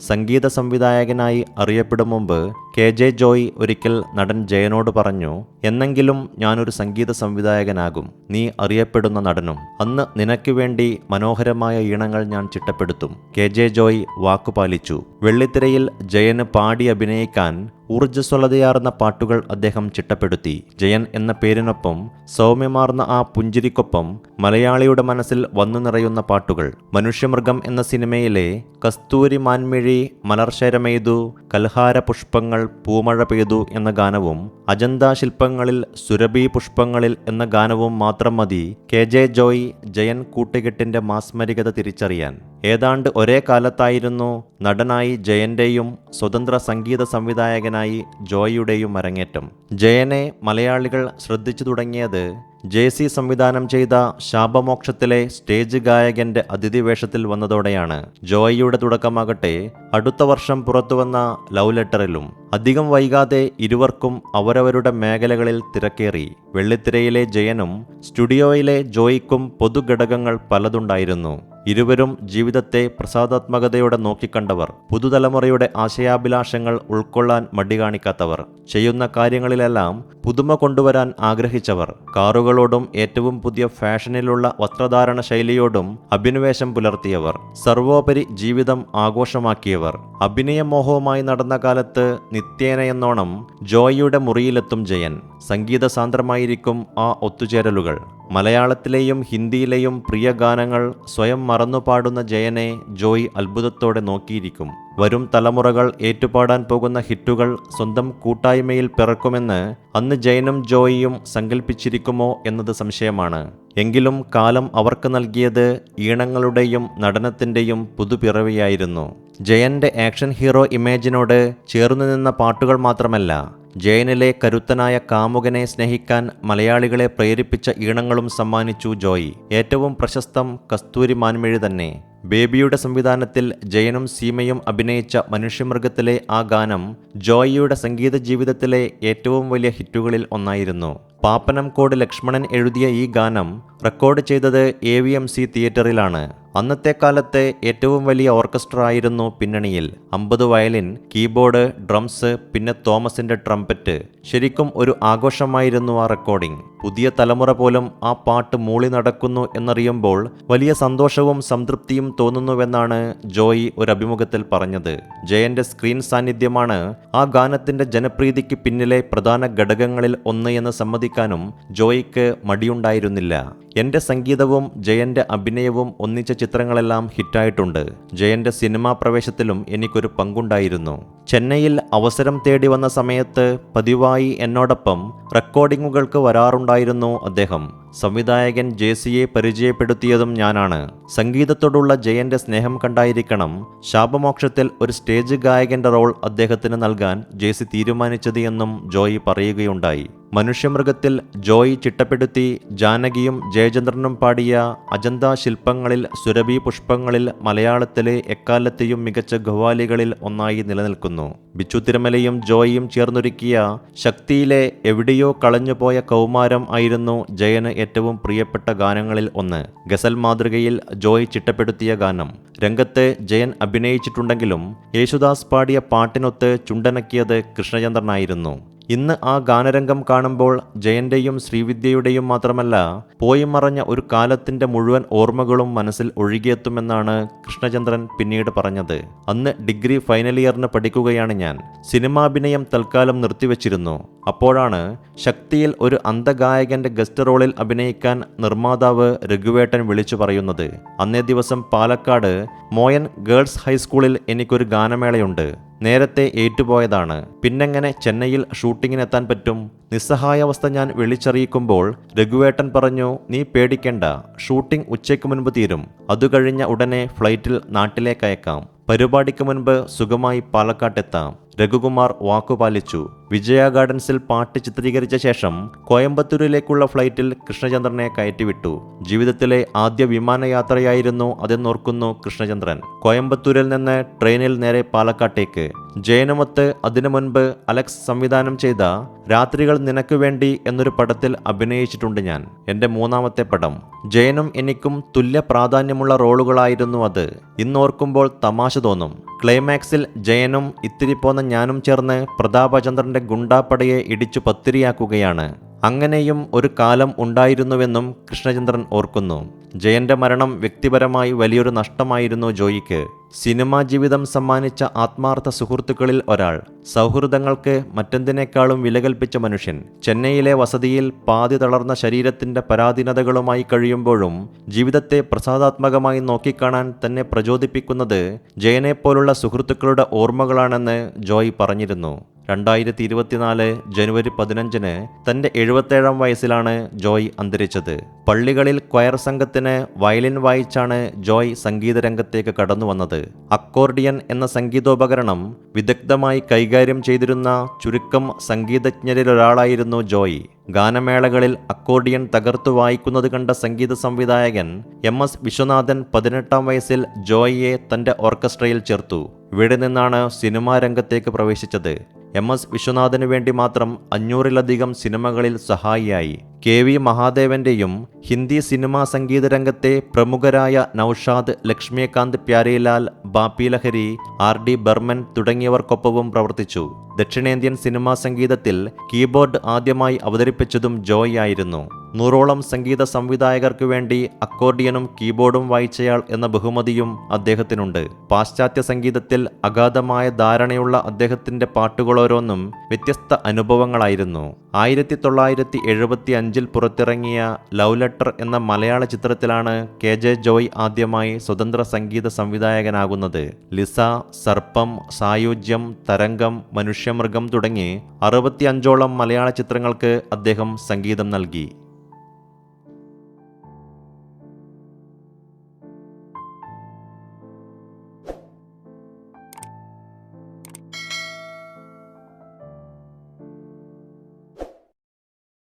സംഗീത സംവിധായകനായി അറിയപ്പെടും മുമ്പ് K J Joy ഒരിക്കൽ നടൻ ജയനോട് പറഞ്ഞു എന്നെങ്കിലും ഞാനൊരു സംഗീത സംവിധായകനാകും. നീ അറിയപ്പെടുന്ന നടനും. അന്ന് നിനക്ക് വേണ്ടി മനോഹരമായ ഈണങ്ങൾ ഞാൻ ചിട്ടപ്പെടുത്തും. കെ ജെ ജോയ് വാക്കുപാലിച്ചു വെള്ളിത്തിരയിൽ ജയന് പാടി അഭിനയിക്കാൻ ഊർജസ്വലതയാർന്ന പാട്ടുകൾ അദ്ദേഹം ചിട്ടപ്പെടുത്തി. ജയൻ എന്ന പേരിനൊപ്പം സൗമ്യമാർന്ന ആ പുഞ്ചിരിക്കൊപ്പം മലയാളിയുടെ മനസ്സിൽ വന്നു നിറയുന്ന പാട്ടുകൾ. മനുഷ്യമൃഗം എന്ന സിനിമയിലെ കസ്തൂരി മാൻമിഴി മലർശരമെയ്തു കൽഹാര പുഷ്പങ്ങൾ പൂമഴ പെയ്തു എന്ന ഗാനവും അജന്ത ശില്പങ്ങളിൽ സുരഭി പുഷ്പങ്ങളിൽ എന്ന ഗാനവും മാത്രം മതി കെ ജെ ജോയ് ജയൻ കൂട്ടുകെട്ടിന്റെ മാസ്മരികത തിരിച്ചറിയാൻ. ഏതാണ്ട് ഒരേ കാലത്തായിരുന്നു നടനായി ജയന്റെയും സ്വതന്ത്ര സംഗീത സംവിധായകനായി ജോയിയുടെയും അരങ്ങേറ്റം. ജയനെ മലയാളികൾ ശ്രദ്ധിച്ചു തുടങ്ങിയത് ജെ സി സംവിധാനം ചെയ്ത ശാപമോക്ഷത്തിലെ സ്റ്റേജ് ഗായകന്റെ അതിഥി വേഷത്തിൽ വന്നതോടെയാണ് ജോയിയുടെ തുടക്കമാകട്ടെ അടുത്ത വർഷം പുറത്തുവന്ന ലവ് ലെറ്ററിലും അധികം വൈകാതെ ഇരുവർക്കും അവരവരുടെ മേഖലകളിൽ തിരക്കേറി. വെള്ളിത്തിരയിലെ ജയനും സ്റ്റുഡിയോയിലെ ജോയിക്കും പൊതുഘടകങ്ങൾ പലതുണ്ടായിരുന്നു. ഇരുവരും ജീവിതത്തെ പ്രസാദാത്മകതയോടെ നോക്കിക്കണ്ടവർ പുതുതലമുറയുടെ ആശയാഭിലാഷങ്ങൾ ഉൾക്കൊള്ളാൻ മടി കാണിക്കാത്തവർ ചെയ്യുന്ന കാര്യങ്ങളിലെല്ലാം പുതുമ കൊണ്ടുവരാൻ ആഗ്രഹിച്ചവർ കാറുകളോടും ഏറ്റവും പുതിയ ഫാഷനിലുള്ള വസ്ത്രധാരണ ശൈലിയോടും അഭിനിവേശം പുലർത്തിയവർ സർവോപരി ജീവിതം ആഘോഷമാക്കിയവർ അഭിനയമോഹവുമായി നടന്ന കാലത്ത് നിത്യേനയെന്നോണം ജോയിയുടെ മുറിയിലെത്തും ജയൻ സംഗീത സാന്ദ്രമായിരിക്കും ആ ഒത്തുചേരലുകൾ. മലയാളത്തിലെയും ഹിന്ദിയിലെയും പ്രിയ ഗാനങ്ങൾ സ്വയം മറന്നുപാടുന്ന ജയനെ ജോയ് അത്ഭുതത്തോടെ നോക്കിയിരിക്കും. വരും തലമുറകൾ ഏറ്റുപാടാൻ പോകുന്ന ഹിറ്റുകൾ സ്വന്തം കൂട്ടായ്മയിൽ പിറക്കുമെന്ന് അന്ന് ജയനും ജോയിയും സങ്കല്പിച്ചിരിക്കുമോ എന്നത് സംശയമാണ്. എങ്കിലും കാലം അവർക്ക് നൽകിയത് ഈണങ്ങളുടെയും നടനത്തിന്റെയും പുതുപിറവിയായിരുന്നു. ജയന്റെ ആക്ഷൻ ഹീറോ ഇമേജിനോട് ചേർന്നു നിന്ന പാട്ടുകൾ മാത്രമല്ല ജയനിലെ കരുത്തനായ കാമുകനെ സ്നേഹിക്കാൻ മലയാളികളെ പ്രേരിപ്പിച്ച ഈണങ്ങളും സമ്മാനിച്ചു ജോയി. ഏറ്റവും പ്രശസ്തം കസ്തൂരി മാൻമിഴി തന്നെ. ബേബിയുടെ സംവിധാനത്തിൽ ജയനും സീമയും അഭിനയിച്ച മനുഷ്യമൃഗത്തിലെ ആ ഗാനം ജോയിയുടെ സംഗീത ജീവിതത്തിലെ ഏറ്റവും വലിയ ഹിറ്റുകളിൽ ഒന്നായിരുന്നു. പാപ്പനംകോട് ലക്ഷ്മണൻ എഴുതിയ ഈ ഗാനം റെക്കോർഡ് ചെയ്തത് എ തിയേറ്ററിലാണ് അന്നത്തെ കാലത്തെ ഏറ്റവും വലിയ ഓർക്കസ്ട്ര ആയിരുന്നു പിന്നണിയിൽ. അമ്പത് വയലിൻ കീബോർഡ് ഡ്രംസ് പിന്നെ തോമസിന്റെ ട്രംപറ്റ്. ശരിക്കും ഒരു ആഘോഷമായിരുന്നു ആ റെക്കോർഡിംഗ് പുതിയ തലമുറ പോലും ആ പാട്ട് മൂളി നടക്കുന്നു എന്നറിയുമ്പോൾ വലിയ സന്തോഷവും സംതൃപ്തിയും തോന്നുന്നുവെന്നാണ് ജോയി ഒരു അഭിമുഖത്തിൽ പറഞ്ഞത്. ജയന്റെ സ്ക്രീൻ സാന്നിധ്യമാണ് ആ ഗാനത്തിന്റെ ജനപ്രീതിക്ക് പിന്നിലെ പ്രധാന ഘടകങ്ങളിൽ ഒന്ന് എന്ന് സമ്മതിക്കാനും ജോയിക്ക് മടിയുണ്ടായിരുന്നില്ല. എന്റെ സംഗീതവും ജയന്റെ അഭിനയവും ഒന്നിച്ച ചിത്രങ്ങളെല്ലാം ഹിറ്റായിട്ടുണ്ട്. ജയന്റെ സിനിമാ പ്രവേശത്തിലും എനിക്കൊരു പങ്കുണ്ടായിരുന്നു. ചെന്നൈയിൽ അവസരം തേടി വന്ന സമയത്ത് പതിവായി എന്നോടൊപ്പം റെക്കോർഡിങ്ങുകൾക്ക് വരാറുണ്ടായിരുന്നു അദ്ദേഹം. സംവിധായകൻ ജെ സിയെ പരിചയപ്പെടുത്തിയതും ഞാനാണ്. സംഗീതത്തോടുള്ള ജയന്റെ സ്നേഹം കണ്ടായിരിക്കണം. ശാപമോക്ഷത്തിൽ ഒരു സ്റ്റേജ് ഗായകന്റെ റോൾ അദ്ദേഹത്തിന് നൽകാൻ ജെ സി തീരുമാനിച്ചത് എന്നും ജോയി പറയുകയുണ്ടായി. മനുഷ്യമൃഗത്തിൽ ജോയി ചിട്ടപ്പെടുത്തി ജാനകിയും ജയചന്ദ്രനും പാടിയ അജന്ത ശില്പങ്ങളിൽ സുരഭി പുഷ്പങ്ങളിൽ മലയാളത്തിലെ എക്കാലത്തെയും മികച്ച ഗവാലികളിൽ ഒന്നായി നിലനിൽക്കുന്നു. ബിച്ചു തിരുമലയും ജോയിയും ചേർന്നൊരുക്കിയ ശക്തിയിലെ എവിടെയോ കളഞ്ഞുപോയ കൗമാരം ആയിരുന്നു ജയന് ഏറ്റവും പ്രിയപ്പെട്ട ഗാനങ്ങളിൽ ഒന്ന്. ഗസൽ മാതൃകയിൽ ജോയ് ചിട്ടപ്പെടുത്തിയ ഗാനം. രംഗത്ത് ജയൻ അഭിനയിച്ചിട്ടുണ്ടെങ്കിലും യേശുദാസ് പാടിയ പാട്ടിനൊത്ത് ചുണ്ടനക്കിയത് കൃഷ്ണചന്ദ്രനായിരുന്നു. ഇന്ന് ആ ഗാനരംഗം കാണുമ്പോൾ ജയന്റെയും ശ്രീവിദ്യയുടെയും മാത്രമല്ല പോയി മറഞ്ഞ ഒരു കാലത്തിന്റെ മുഴുവൻ ഓർമ്മകളും മനസ്സിൽ ഒഴുകിയെത്തുമെന്നാണ് കൃഷ്ണചന്ദ്രൻ പിന്നീട് പറഞ്ഞത്. അന്ന് ഡിഗ്രി ഫൈനൽ ഇയറിന് പഠിക്കുകയാണ് ഞാൻ. സിനിമാഭിനയം തൽക്കാലം നിർത്തിവെച്ചിരുന്നു. അപ്പോഴാണ് ശക്തിയിൽ ഒരു അന്ധഗായകന്റെ ഗസ്റ്റ് റോളിൽ അഭിനയിക്കാൻ നിർമ്മാതാവ് രഘുവേട്ടൻ വിളിച്ചു പറയുന്നത്. അന്നേ ദിവസം പാലക്കാട് മോയൻ ഗേൾസ് ഹൈസ്കൂളിൽ എനിക്കൊരു ഗാനമേളയുണ്ട്. നേരത്തെ ഏറ്റുപോയതാണ്. പിന്നെങ്ങനെ ചെന്നൈയിൽ ഷൂട്ടിങ്ങിനെത്താൻ പറ്റും? നിസ്സഹായാവസ്ഥ ഞാൻ വിളിച്ചറിയിക്കുമ്പോൾ രഘുവേട്ടൻ പറഞ്ഞു നീ പേടിക്കേണ്ട. ഷൂട്ടിംഗ് ഉച്ചയ്ക്ക് മുൻപ് തീരും. അതുകഴിഞ്ഞ ഉടനെ ഫ്ലൈറ്റിൽ നാട്ടിലേക്ക് അയക്കാം. പരിപാടിക്ക് മുൻപ് സുഖമായി പാലക്കാട്ടെത്താം രഘുകുമാർ വാക്കുപാലിച്ചു വിജയ ഗാർഡൻസിൽ പാട്ട് ചിത്രീകരിച്ച ശേഷം കോയമ്പത്തൂരിലേക്കുള്ള ഫ്ലൈറ്റിൽ കൃഷ്ണചന്ദ്രനെ കയറ്റിവിട്ടു. ജീവിതത്തിലെ ആദ്യ വിമാനയാത്രയായിരുന്നു അതെന്നോർക്കുന്നു കൃഷ്ണചന്ദ്രൻ. കോയമ്പത്തൂരിൽ നിന്ന് ട്രെയിനിൽ നേരെ പാലക്കാട്ടേക്ക്. ജയനുമൊത്ത് അതിനു മുൻപ് അലക്സ് സംവിധാനം ചെയ്ത രാത്രികൾ നിനക്ക് വേണ്ടി എന്നൊരു പടത്തിൽ അഭിനയിച്ചിട്ടുണ്ട് ഞാൻ. എന്റെ മൂന്നാമത്തെ പടം. ജയനും എനിക്കും തുല്യ പ്രാധാന്യമുള്ള റോളുകളായിരുന്നു അത്. ഇന്നോർക്കുമ്പോൾ തമാശ തോന്നും. ക്ലൈമാക്സിൽ ജയനും ഇത്തിരി പോന്ന ഞാനും ചേർന്ന് പ്രതാപചന്ദ്രന്റെ ഗുണ്ടാപ്പടയെ ഇടിച്ചു പത്തിരിയാക്കുകയാണ്. അങ്ങനെയും ഒരു കാലം ഉണ്ടായിരുന്നുവെന്നും കൃഷ്ണചന്ദ്രൻ ഓർക്കുന്നു. ജയന്റെ മരണം വ്യക്തിപരമായി വലിയൊരു നഷ്ടമായിരുന്നു ജോയിക്ക്. സിനിമാ ജീവിതം സമ്മാനിച്ച ആത്മാർത്ഥ സുഹൃത്തുക്കളിൽ ഒരാൾ. സൗഹൃദങ്ങൾക്ക് മറ്റെന്തിനേക്കാളും വിലകൽപ്പിച്ച മനുഷ്യൻ. ചെന്നൈയിലെ വസതിയിൽ പാതി തളർന്ന ശരീരത്തിന്റെ പരാധീനതകളുമായി കഴിയുമ്പോഴും ജീവിതത്തെ പ്രസാദാത്മകമായി നോക്കിക്കാണാൻ തന്നെ പ്രചോദിപ്പിക്കുന്നത് ജയനെപ്പോലുള്ള സുഹൃത്തുക്കളുടെ ഓർമ്മകളാണെന്ന് ജോയ് പറഞ്ഞിരുന്നു. രണ്ടായിരത്തി ഇരുപത്തിനാല് ജനുവരി പതിനഞ്ചിന് തന്റെ എഴുപത്തേഴാം വയസ്സിലാണ് ജോയ് അന്തരിച്ചത്. പള്ളികളിൽ ക്വയർ സംഘത്തിന് വയലിൻ വായിച്ചാണ് ജോയ് സംഗീതരംഗത്തേക്ക് കടന്നു വന്നത്. അക്കോർഡിയൻ എന്ന സംഗീതോപകരണം വിദഗ്ധമായി കൈകാര്യം ചെയ്തിരുന്ന ചുരുക്കം സംഗീതജ്ഞരിലൊരാളായിരുന്നു ജോയ്. ഗാനമേളകളിൽ അക്കോർഡിയൻ തകർത്തു വായിക്കുന്നത് കണ്ട സംഗീത സംവിധായകൻ എം എസ് വിശ്വനാഥൻ പതിനെട്ടാം വയസ്സിൽ ജോയിയെ തന്റെ ഓർക്കസ്ട്രയിൽ ചേർത്തു. ഇവിടെ നിന്നാണ് സിനിമാ രംഗത്തേക്ക് പ്രവേശിച്ചത്. എം എസ് വിശ്വനാഥന് വേണ്ടി മാത്രം അഞ്ഞൂറിലധികം സിനിമകളിൽ സഹായിയായി. കെ വി മഹാദേവന്റെയും ഹിന്ദി സിനിമാ സംഗീത രംഗത്തെ പ്രമുഖരായ നൌഷാദ് ലക്ഷ്മികാന്ത് പ്യാരിലാൽ ബാപ്പി ലഹരി ആർ ഡി ബർമൻ തുടങ്ങിയവർക്കൊപ്പവും പ്രവർത്തിച്ചു. ദക്ഷിണേന്ത്യൻ സിനിമാ സംഗീതത്തിൽ കീബോർഡ് ആദ്യമായി അവതരിപ്പിച്ചതും ജോയ് ആയിരുന്നു നൂറോളം സംഗീത സംവിധായകർക്ക് വേണ്ടി അക്കോർഡിയനും കീബോർഡും വായിച്ചയാൾ എന്ന ബഹുമതിയും അദ്ദേഹത്തിനുണ്ട്. പാശ്ചാത്യ സംഗീതത്തിൽ അഗാധമായ ധാരണയുള്ള അദ്ദേഹത്തിന്റെ പാട്ടുകളോരോന്നും വ്യത്യസ്ത അനുഭവങ്ങളായിരുന്നു. ആയിരത്തി തൊള്ളായിരത്തി എഴുപത്തി അഞ്ചിൽ പുറത്തിറങ്ങിയ ലവ് ലെറ്റർ എന്ന മലയാള ചിത്രത്തിലാണ് കെ ജെ ജോയ് ആദ്യമായി സ്വതന്ത്ര സംഗീത സംവിധായകനാകുന്നത്. ലിസ സർപ്പം സായുജ്യം തരംഗം മനുഷ്യമൃഗം തുടങ്ങി അറുപത്തിയഞ്ചോളം മലയാള ചിത്രങ്ങൾക്ക് അദ്ദേഹം സംഗീതം നൽകി.